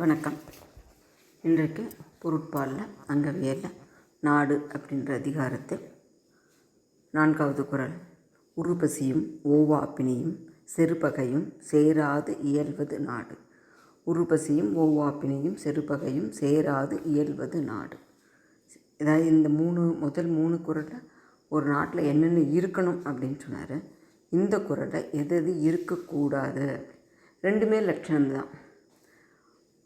வணக்கம். இன்றைக்கு பொருட்பாலில் அங்கவியலில் நாடு அப்படின்ற அதிகாரத்தில் நான்காவது குறள் உருபசியும் ஓவாப்பினியும் செருப்பகையும் சேராது இயல்வது நாடு. உருபசியும் ஓவாப்பினியும் செருப்பகையும் சேராது இயல்வது நாடு. அதாவது இந்த மூணு முதல் மூணு குரலில் ஒரு நாட்டில் என்னென்ன இருக்கணும் அப்படின்னு சொன்னார். இந்த குரலை எது எது இருக்கக்கூடாது? ரெண்டுமே லட்சணம் தான்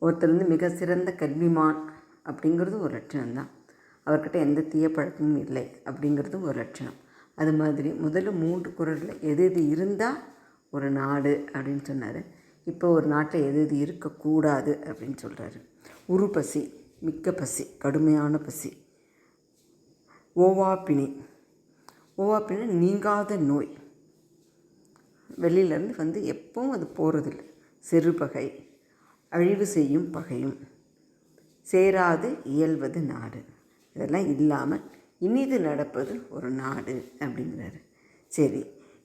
ஒருத்தர் வந்து மிக சிறந்த கல்விமான் அப்படிங்கிறது ஒரு லட்சணம் தான். அவர்கிட்ட எந்த தீய பழக்கமும் இல்லை அப்படிங்கிறதும் ஒரு லட்சணம். அது மாதிரி முதல்ல மூன்று குரலில் எது எது இருந்தால் ஒரு நாடு அப்படின்னு சொன்னார். இப்போ ஒரு நாட்டில் எது எது இருக்கக்கூடாது அப்படின்னு சொல்கிறாரு உரு பசி மிக்க பசி கடுமையான பசி. ஓவாப்பினி. ஓவாப்பினி நீங்காத நோய். வெளியிலேருந்து வந்து எப்பவும் அது போகிறதில்ல செருப்பகை அழிவு செய்யும் பகையும். சேராது இயல்வது நாடு. இதெல்லாம் இல்லாமல் இனிது நடப்பது ஒரு நாடு அப்படிங்கிறாரு. சரி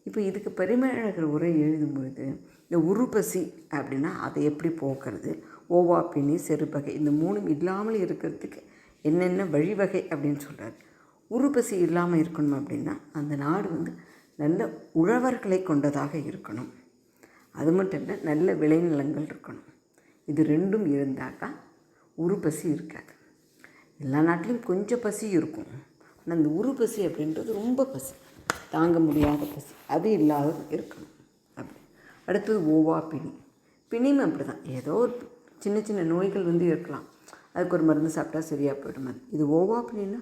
இப்போ இதுக்கு பரிமேழகர் உரை எழுதும்பொழுது இந்த உருபசி அப்படின்னா அதை எப்படி போக்குறது? ஓவாப்பினி செருப்பகை இந்த மூணும் இல்லாமல் இருக்கிறதுக்கு என்னென்ன வழிவகை அப்படின்னு சொல்கிறார் உருபசி இல்லாமல் இருக்கணும் அப்படின்னா அந்த நாடு வந்து நல்ல உழவர்களை கொண்டதாக இருக்கணும். அது மட்டும் இல்லை நல்ல விளைநிலங்கள் இருக்கணும். இது ரெண்டும் இருந்தாக்கா உரு பசி இருக்காது. எல்லா நாட்டிலையும் கொஞ்சம் பசி இருக்கும். ஆனால் அந்த உரு பசி அப்படின்றது ரொம்ப பசி. தாங்க முடியாத பசி. அது இல்லாத இருக்கணும். அப்படி. அடுத்தது ஓவா பிணி. பிணியும் அப்படி தான் ஏதோ ஒரு சின்ன சின்ன நோய்கள் வந்து இருக்கலாம். அதுக்கு ஒரு மருந்து சாப்பிட்டா சரியாக போயிடும். அது. இது ஓவா பிணின்னா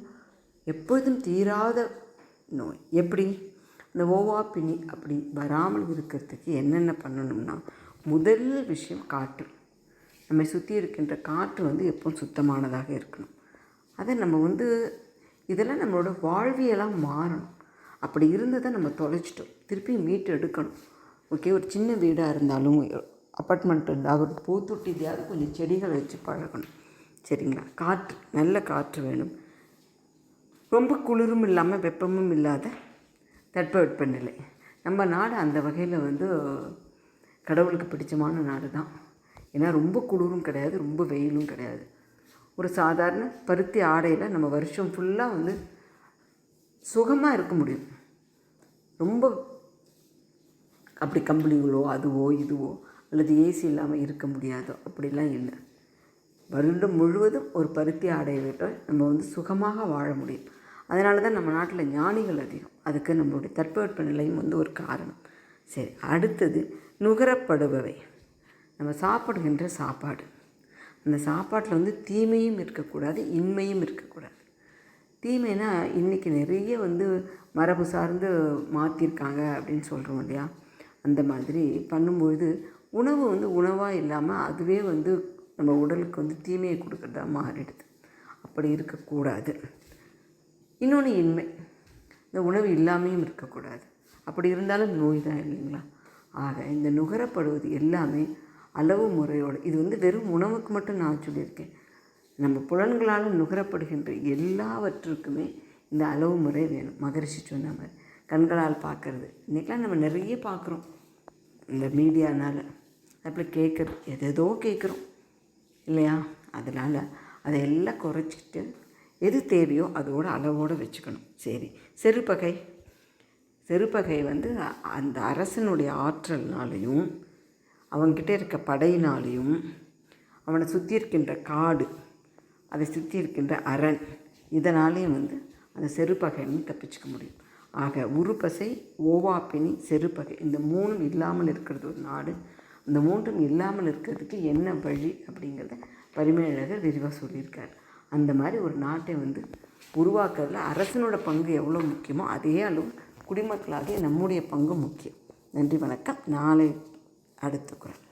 எப்பொழுதும் தீராத நோய். எப்படி? இந்த ஓவா பிணி அப்படி வராமல் இருக்கிறதுக்கு என்னென்ன பண்ணணும்னா முதல் விஷயம் காற்று. நம்மை சுற்றி இருக்கின்ற காற்று வந்து எப்பவும் சுத்தமானதாக இருக்கணும். அதை நம்ம வந்து இதெல்லாம் நம்மளோட வாழ்வியெல்லாம் மாறணும். அப்படி இருந்ததை நம்ம தொலைச்சிட்டோம். திருப்பி மீட்டு எடுக்கணும். ஓகே ஒரு சின்ன வீடாக இருந்தாலும் அப்பார்ட்மெண்ட் இருந்தால் ஒரு பூத்தொட்டிலையாவது கொஞ்சம் செடிகள் வச்சு பழகணும். சரிங்களா? காற்று நல்ல காற்று வேணும். ரொம்ப குளிரும் இல்லாமல் வெப்பமும் இல்லாத தட்பவெப்பநிலை நம்ம நாடு அந்த வகையில் வந்து கடவுளுக்கு பிடிச்சமான நாடு தான் ஏன்னா ரொம்ப குளிரும் கிடையாது ரொம்ப வெயிலும் கிடையாது. ஒரு சாதாரண பருத்தி ஆடையில் நம்ம வருஷம் ஃபுல்லாக வந்து சுகமாக இருக்க முடியும். ரொம்ப அப்படி கம்பளிகளோ அதுவோ இதுவோ அல்லது ஏசி இல்லாமல் இருக்க முடியாதோ அப்படிலாம் இல்லை. வருடம் முழுவதும் ஒரு பருத்தி ஆடையை விட்டால் நம்ம வந்து சுகமாக வாழ முடியும். அதனால தான் நம்ம நாட்டில் ஞானிகள் அதிகம். அதுக்கு நம்மளுடைய தட்பவெட்ப நிலையும் வந்து ஒரு காரணம். சரி அடுத்தது நுகரப்படுபவை. நம்ம சாப்பிடுகின்ற சாப்பாடு. அந்த சாப்பாட்டில் வந்து தீமையும் இருக்கக்கூடாது இன்மையும் இருக்கக்கூடாது. தீமைனா இன்றைக்கி நிறைய வந்து மரபு சார்ந்து மாற்றிருக்காங்க அப்படின்னு சொல்கிறோம் இல்லையா? அந்த மாதிரி பண்ணும்பொழுது உணவு வந்து உணவாக இல்லாமல் அதுவே வந்து நம்ம உடலுக்கு வந்து தீமையை கொடுக்குறதா மாறிடுது. அப்படி இருக்கக்கூடாது. இன்னொன்று இன்மை. இந்த உணவு இல்லாமையும் இருக்கக்கூடாது. அப்படி இருந்தாலும் நோய் தான் இல்லைங்களா? ஆக இந்த நுகரப்படுவது எல்லாமே அளவு முறையோடு. இது வந்து வெறும் உணவுக்கு மட்டும் நான் சொல்லியிருக்கேன். நம்ம புலன்களால் நுகரப்படுகின்ற எல்லாவற்றுக்குமே இந்த அளவு முறை வேணும். மகரிஷி சொன்ன மாதிரி. கண்களால் பார்க்குறது. இன்றைக்கெலாம் நம்ம நிறைய பார்க்குறோம். இந்த மீடியானால். அப்படி கேட்குறது. எதேதோ கேட்குறோம். இல்லையா? அதனால் அதை எல்லாம் குறைச்சிட்டு எது தேவையோ அதோட அளவோடு வச்சுக்கணும். சரி. செருப்பகை. செருப்பகை வந்து அந்த அரசனுடைய ஆற்றல்னாலையும் அவன்கிட்ட இருக்க படையினாலையும் அவனை சுற்றி இருக்கின்ற காடு அதை சுற்றி இருக்கின்ற அரண் இதனாலேயும் வந்து அந்த செருப்பகைன்னு தப்பிச்சுக்க முடியும். ஆக உருப்பசை ஓவாப்பினி செருப்பகை இந்த மூணும் இல்லாமல் இருக்கிறது ஒரு நாடு. அந்த மூன்றும் இல்லாமல் இருக்கிறதுக்கு என்ன வழி அப்படிங்கிறத பரிமேழகர் விரிவாக சொல்லியிருக்கார். அந்த மாதிரி ஒரு நாட்டை வந்து உருவாக்குறதுல அரசனோட பங்கு எவ்வளோ முக்கியமோ அதே அளவு குடிமக்களாகிய நம்முடைய பங்கு முக்கியம். நன்றி வணக்கம். நாளை அடுத்த குரல்.